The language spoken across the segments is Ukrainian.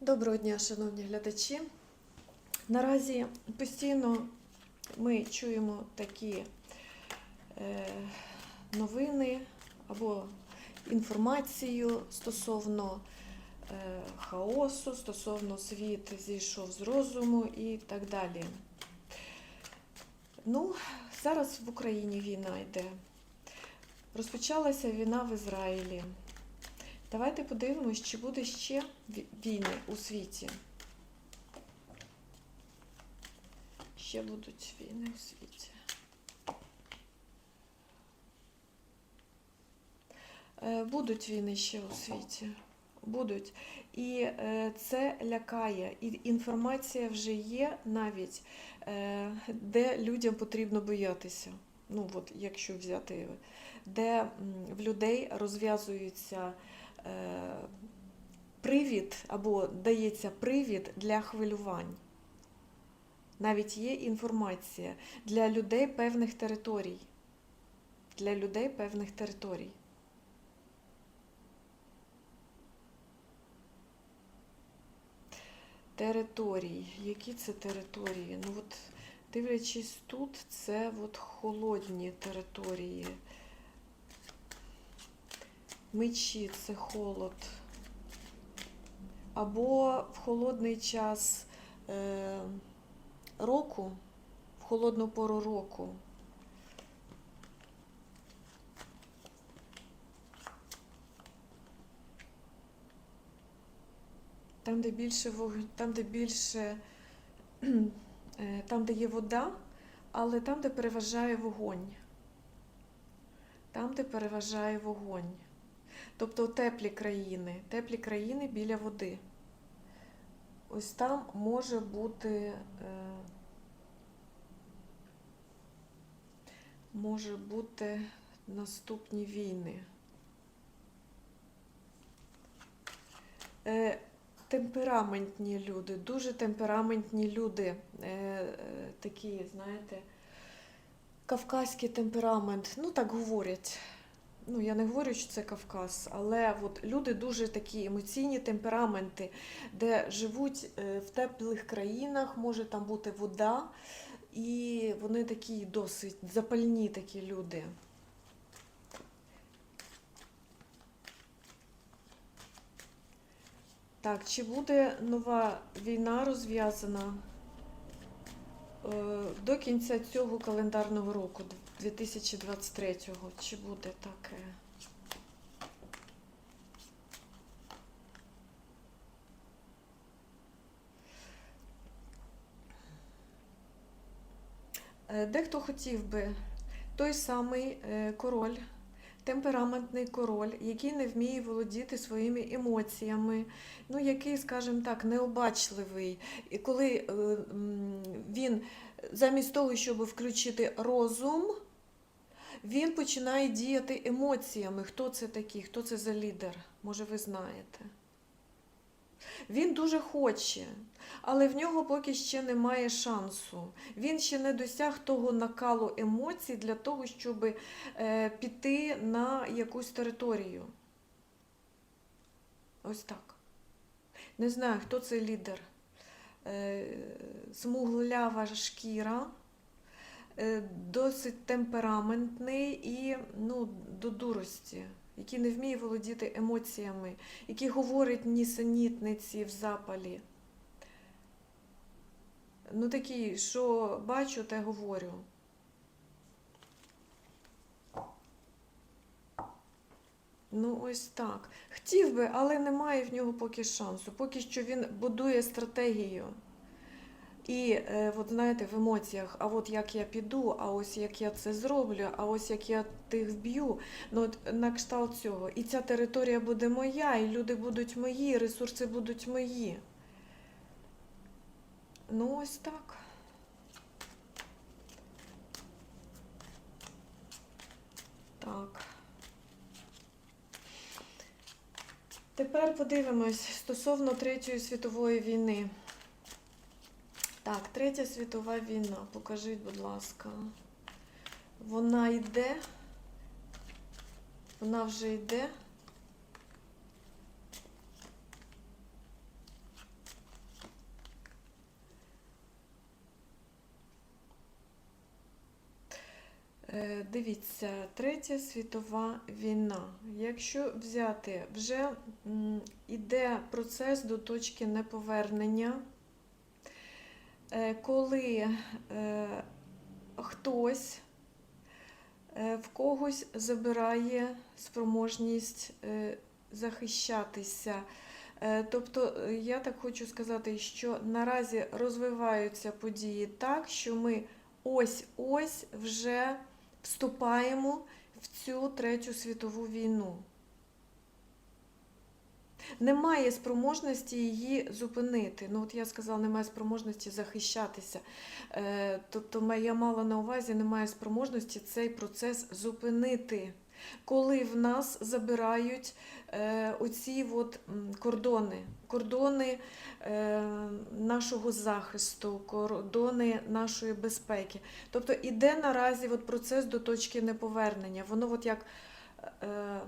Доброго дня, шановні глядачі. Наразі постійно ми чуємо такі е, новини або інформацію стосовно е, хаосу, стосовно світ зійшов з розуму і так далі. Ну, зараз в Україні війна йде. Розпочалася війна в Ізраїлі. Давайте подивимось, чи буде ще війни у світі. Ще будуть війни у світі. Е, Будуть війни ще у світі. Будуть. І е, це лякає. І інформація вже є навіть, е, де людям потрібно боятися. Ну, от, якщо взяти, де в людей розв'язуються привід або дається привід для хвилювань. Навіть є інформація для людей певних територій. Для людей певних територій. Територій. Які це території? Ну от, дивлячись тут, це от холодні території. Мечі це холод. Або в холодний час е, року, в холодну пору року. Там, де більше вогонь, там, де більше, е, там, де є вода, але там, де переважає вогонь. Там, де переважає вогонь. Тобто теплі країни, теплі країни біля води. Ось там може бути, е, може бути наступні війни. Е, темпераментні люди, дуже темпераментні люди, е, такі, знаєте, кавказький темперамент, ну так говорять. Ну, я не говорю, що це Кавказ, але от люди дуже такі емоційні темпераменти, де живуть е, в теплих країнах, може там бути вода, і вони такі досить запальні такі люди. Так, чи буде нова війна розв'язана е, до кінця цього календарного року, 2023-го? Чи буде таке? Е, Дехто хотів би той самий е, король, темпераментний король, який не вміє володіти своїми емоціями, ну який, скажімо так, необачливий. І коли е, він замість того, щоб включити розум, він починає діяти емоціями. Хто це такий? Хто це за лідер? Може, ви знаєте. Він дуже хоче, але в нього поки ще немає шансу. Він ще не досяг того накалу емоцій для того, щоб е, піти на якусь територію. Ось так. Не знаю, хто це лідер. Е, смуглява шкіра, досить темпераментний і ну, до дурості, який не вміє володіти емоціями, який говорить нісенітниці в запалі. Ну такий, що бачу, те говорю. Ну, ось так. Хотів би, але немає в нього поки шансу. Поки що він будує стратегію. І е, от знаєте, в емоціях, а от як я піду, а ось як я це зроблю, а ось як я тих вб'ю. Ну от на кшталт цього. І ця територія буде моя, і люди будуть мої, ресурси будуть мої. Ну, ось так. Так. Тепер подивимось стосовно Третьої світової війни. Так, Третя світова війна. Покажіть, будь ласка. Вона йде. Вона вже йде. Е, дивіться, Третя світова війна. Якщо взяти, вже йде процес до точки неповернення коли е, хтось е, в когось забирає спроможність е, захищатися. Е, Тобто, е, я так хочу сказати, що наразі розвиваються події так, що ми ось-ось вже вступаємо в цю третю світову війну. Немає спроможності її зупинити. Ну, от я сказала, немає спроможності захищатися. Е, тобто, я мала на увазі, немає спроможності цей процес зупинити. Коли в нас забирають е, оці от, кордони, кордони е, нашого захисту, кордони нашої безпеки. Тобто іде наразі от процес до точки неповернення. Воно от як е,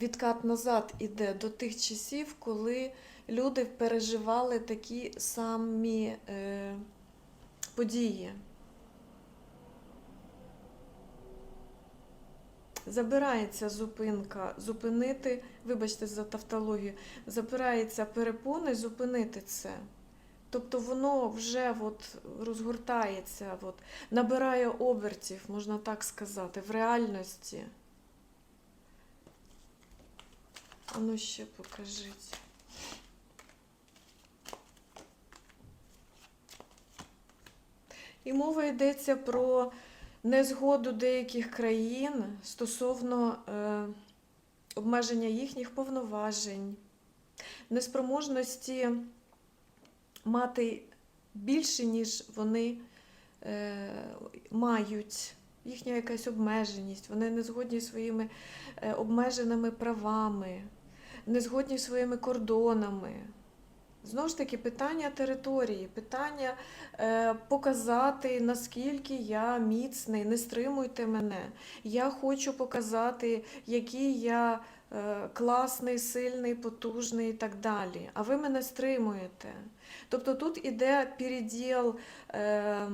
відкат назад іде до тих часів, коли люди переживали такі самі е, події. Забирається зупинка, зупинити, вибачте за тавтологію, забирається перепони, зупинити це. Тобто воно вже от розгортається, от, набирає обертів, можна так сказати, в реальності. А ну ще покажіть. І мова йдеться про незгоду деяких країн стосовно е, обмеження їхніх повноважень, неспроможності мати більше, ніж вони е, мають, їхня якась обмеженість, вони не згодні своїми е, обмеженими правами, не згодні своїми кордонами. Знову ж таки, питання території, питання е, показати, наскільки я міцний, не стримуйте мене. Я хочу показати, який я е, класний, сильний, потужний і так далі. А ви мене стримуєте. Тобто тут іде переділ е,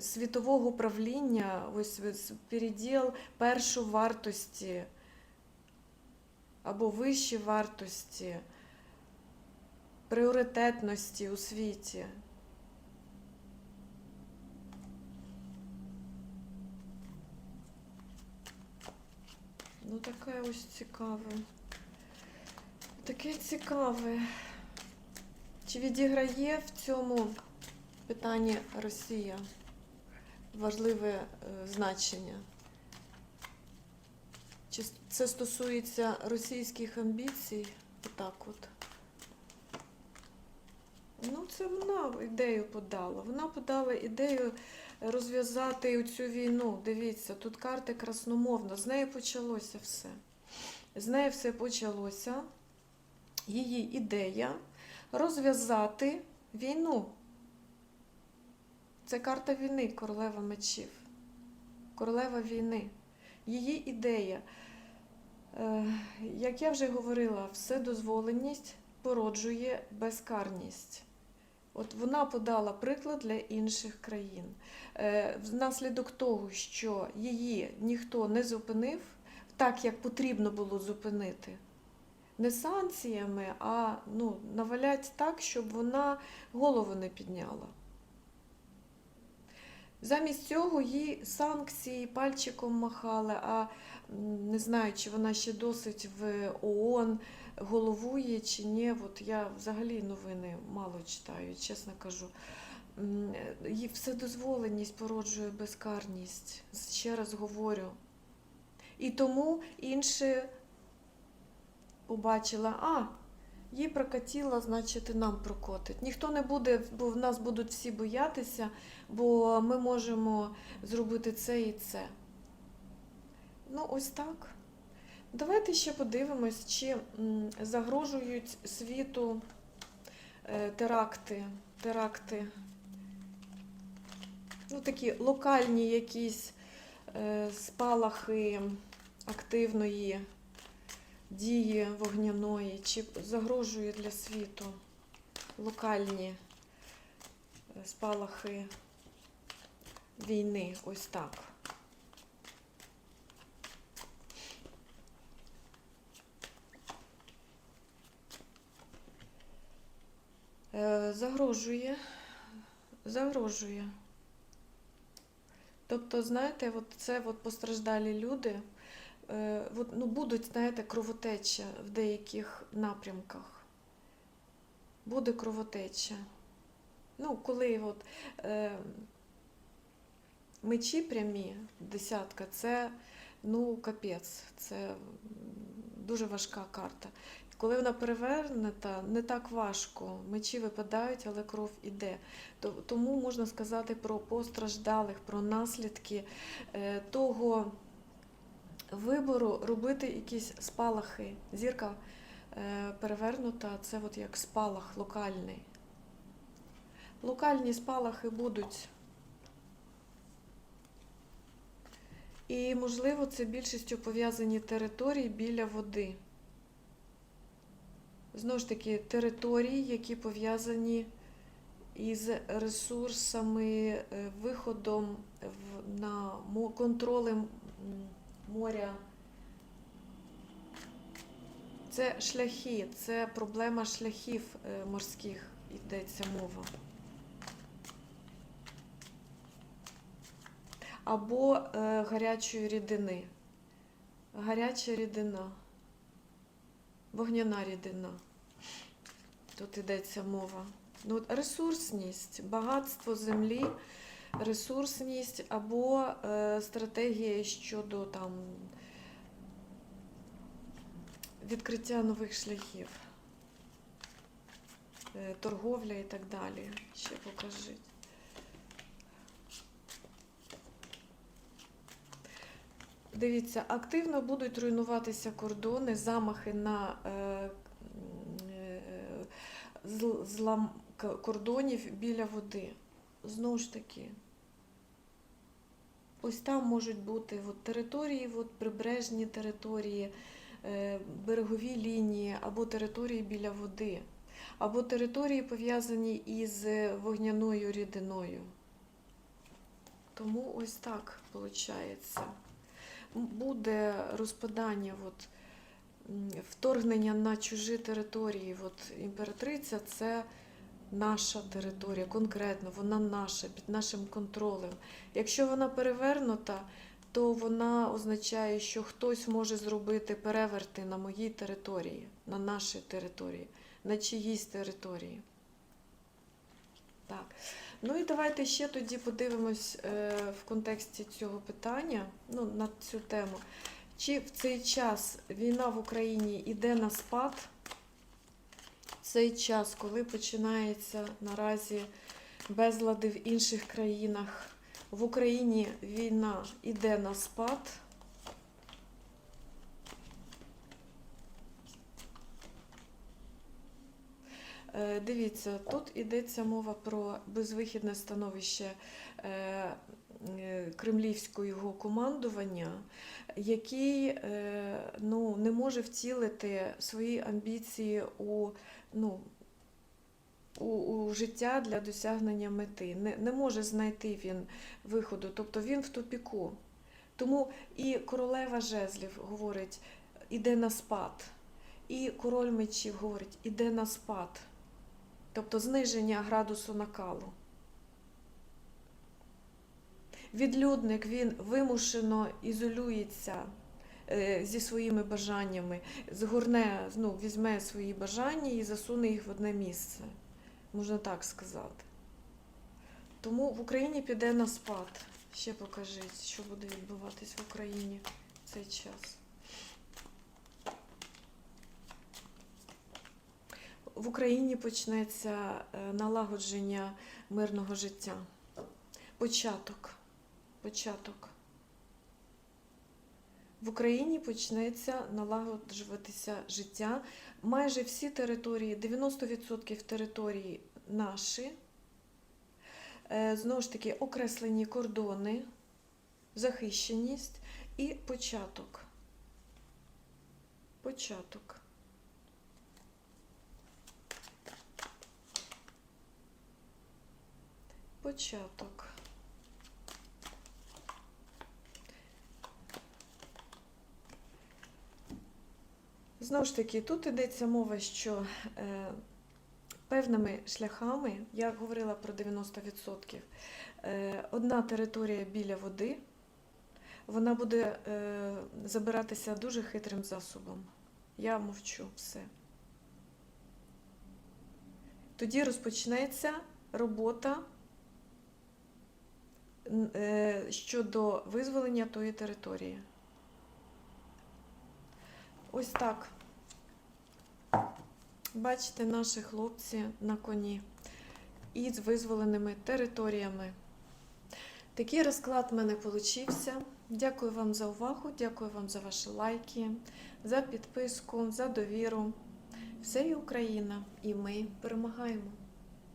світового правління, ось переділ першу вартості або вищі вартості пріоритетності у світі. Ну, таке ось цікаве. Таке цікаве. Чи відіграє в цьому питанні Росія важливе е, значення? Чи це стосується російських амбіцій? Отак от. Ну, це вона ідею подала. Вона подала ідею розв'язати цю війну. Дивіться, тут карти красномовно. З неї почалося все. З неї все почалося. Її ідея розв'язати війну. Це карта війни, королева мечів. Королева війни. Її ідея. Е, Як я вже говорила, вседозволеність породжує безкарність. От вона подала приклад для інших країн. Е, Внаслідок того, що її ніхто не зупинив, так як потрібно було зупинити. Не санкціями, а ну, навалять так, щоб вона голову не підняла. Замість цього їй санкції пальчиком махали, а не знаю, чи вона ще досить в ООН головує чи ні. От я взагалі новини мало читаю, чесно кажу. Їй Вседозволеність породжує безкарність. Ще раз говорю. І тому інші побачила, а, їй прокатіло, значить і нам прокотить. Ніхто не буде, бо в нас будуть всі боятися, бо ми можемо зробити це і це. Ну, ось так. Давайте ще подивимось, чи загрожують світу е, теракти, теракти. Ну, такі локальні якісь е, спалахи активної дії вогняної, чи загрожує для світу локальні е, спалахи війни. Ось так. Е, загрожує, загрожує. Тобто, знаєте, от це от постраждалі люди ну, будуть, знаєте, кровотеча в деяких напрямках. Буде кровотеча. Ну, коли от, е, мечі прямі, десятка, це ну, капець, це дуже важка карта. Коли вона перевернута, не так важко. Мечі випадають, але кров іде. Тому можна сказати про постраждалих, про наслідки е, того вибору робити якісь спалахи. Зірка е, перевернута, це от як спалах локальний. Локальні спалахи будуть. І, можливо, це більшістю пов'язані території біля води. Знову ж таки, території, які пов'язані із ресурсами, е, виходом на контролем моря. Це шляхи, це проблема шляхів е, морських, йдеться мова. Або е, гарячої рідини. Гаряча рідина, вогняна рідина. Тут йдеться мова. Ну, ресурсність, багатство землі, ресурсність або е, стратегія щодо там, відкриття нових шляхів, е, торговля і так далі. Ще покажіть. Дивіться, активно будуть руйнуватися кордони, замахи на е, е, зл- злам кордонів біля води. Знову ж таки, ось там можуть бути от, території, от, прибережні території, е, берегові лінії або території біля води, або території пов'язані із вогняною рідиною. Тому ось так виходить. Буде розпадання, от, вторгнення на чужі території. От імператриця це наша територія, конкретно, вона наша, під нашим контролем. Якщо вона перевернута, то вона означає, що хтось може зробити переверти на моїй території, на нашій території, на чиїсь території. Так. Ну і давайте ще тоді подивимось е, в контексті цього питання, ну, на цю тему. Чи в цей час війна в Україні йде на спад? Цей час, коли починається наразі безлади в інших країнах, в Україні війна йде на спад. Е, Дивіться, тут йдеться мова про безвихідне становище е, кремлівського командування, який е, ну, не може втілити свої амбіції у, ну, у, у життя для досягнення мети. Не, не може знайти він виходу, тобто він в тупіку. Тому і королева жезлів говорить, іде на спад. І король мечів говорить, іде на спад. Тобто зниження градусу накалу. Відлюдник він вимушено ізолюється е, зі своїми бажаннями, згорне, ну, візьме свої бажання і засуне їх в одне місце. Можна так сказати. Тому в Україні піде на спад. Ще покажіть, що буде відбуватись в Україні в цей час. В Україні почнеться е, налагодження мирного життя. Початок. Початок. В Україні почнеться налагоджуватися життя. Майже всі території, 90% території наші. Е, Знову ж таки, окреслені кордони, захищеність і початок. Початок. Початок. Знову ж таки, тут йдеться мова, що е, певними шляхами, я говорила про 90%, е, одна територія біля води, вона буде е, забиратися дуже хитрим засобом. Я мовчу все. Тоді розпочнеться робота е, щодо визволення тої території. Ось так. Бачите, наші хлопці на коні і з визволеними територіями. Такий розклад в мене получився. Дякую вам за увагу, дякую вам за ваші лайки, за підписку, за довіру. Все є Україна, і ми перемагаємо.